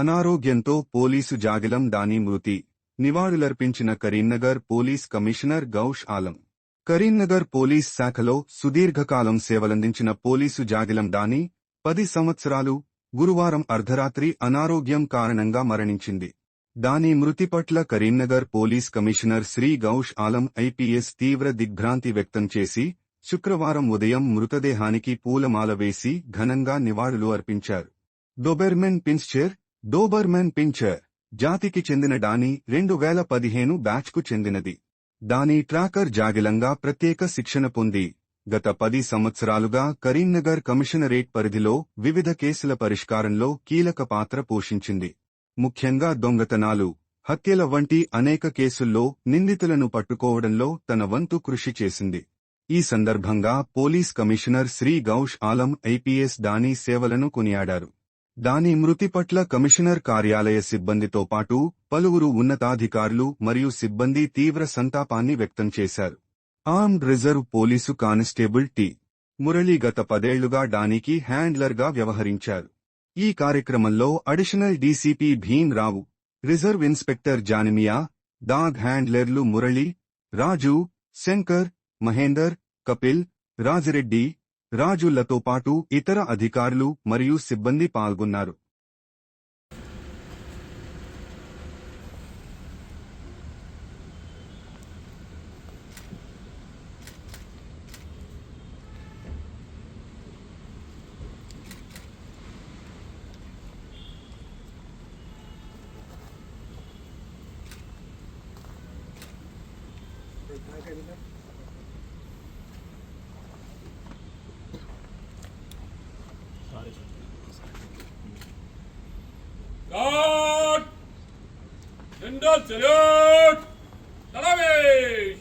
అనారోగ్యంతో పోలీసు జాగిలం దాని మృతి. నివాళులర్పించిన Karimnagar police commissioner Gaush Alam. Karimnagar police శాఖలో సుదీర్ఘకాలం సేవలందించిన పోలీసు జాగిలం దాని పది సంవత్సరాలు గురువారం అర్ధరాత్రి అనారోగ్యం కారణంగా మరణించింది. దాని మృతి పట్ల Karimnagar police commissioner Shri Gaush Alam IPS తీవ్ర దిగ్భ్రాంతి వ్యక్తం చేసి శుక్రవారం ఉదయం మృతదేహానికి పూలమాల వేసి ఘనంగా నివాళులు అర్పించారు. డొబెర్మెన్ పిన్స్చర్ డోబర్మెన్ పించర్ జాతికి చెందిన డానీ రెండు వేల పదిహేను బ్యాచ్కు చెందినది. దాని ట్రాకర్ జాగిలంగా ప్రత్యేక శిక్షణ పొంది గత పది సంవత్సరాలుగా కరీంనగర్ కమిషనరేట్ పరిధిలో వివిధ కేసుల పరిష్కారంలో కీలక పాత్ర పోషించింది. ముఖ్యంగా దొంగతనాలు హత్యల వంటి అనేక కేసుల్లో నిందితులను పట్టుకోవడంలో తన వంతు కృషి చేసింది. ఈ సందర్భంగా police commissioner Shri Gaush Alam IPS దాని సేవలను కొనియాడారు. దాని మృతి పట్ల కమిషనర్ కార్యాలయ సిబ్బందితో పాటు పలువురు ఉన్నతాధికారులు మరియు సిబ్బంది తీవ్ర సంతాపాన్ని వ్యక్తం చేశారు. Armed reserve police constable T. Murali గత పదేళ్ళుగా డానికి హ్యాండ్లర్గా వ్యవహరించారు. ఈ కార్యక్రమంలో additional DCP Bheem Rao reserve inspector Janimiya dog హ్యాండ్లర్లు Murali Raju Shankar Mahender Kapil Rajireddy రాజులతో పాటు ఇతర అధికారులు మరియు సిబ్బంది పాల్గొన్నారు God!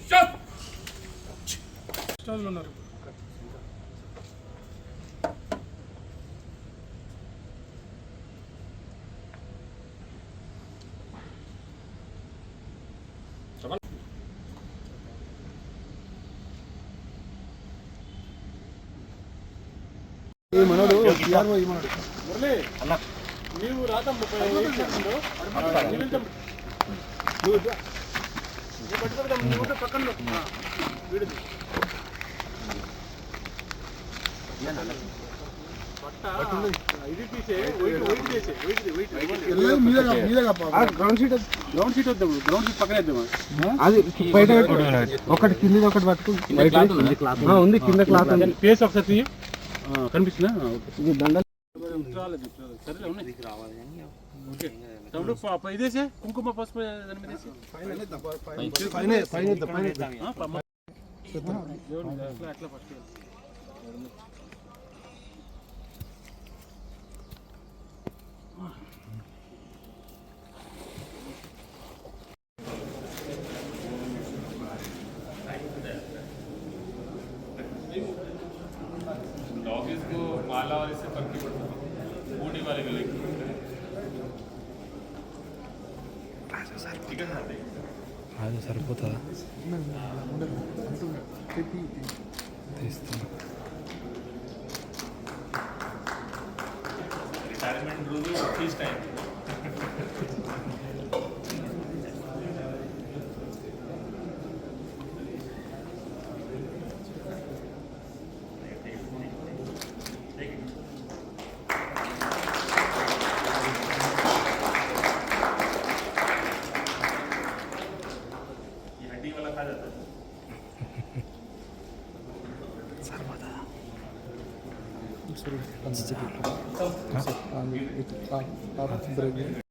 Shut! స్టాల్లో ఉన్నారు. ఈ మనోడు ఈ మనోడు. మురళి నీవు రాత ముప్పై పక్కన గ్రౌండ్ షీట్ వద్దాం గ్రౌండ్ షీట్ అది బయట ఒకటి కింది ఒకటి పట్టుకు ఉంది కింద క్లాత్ ఫేస్ ఒకసారి కనిపిస్తుందా దండ కనిపిస్తుందా ఆ, ఓకే ఇది దండలు రాలేదు సరేలే ఉన్నాయి ఓకే తమ్ముడు ప- ప- ఇదేసే కుంకుమ పసుపు దాని మీద వేసి. పైన పైన ఇద్దాం, పైన ఇద్దాం. ఆ, ప- మ- దేవుడు అట్లా అట్లా ఫస్ట్ डॉगीज को माला और इससे फर्क नहीं पड़ता రాజు సరిపోతుందా? రిటైర్మెంట్ రోజు fees time absolutely unstable. And it, I, I bring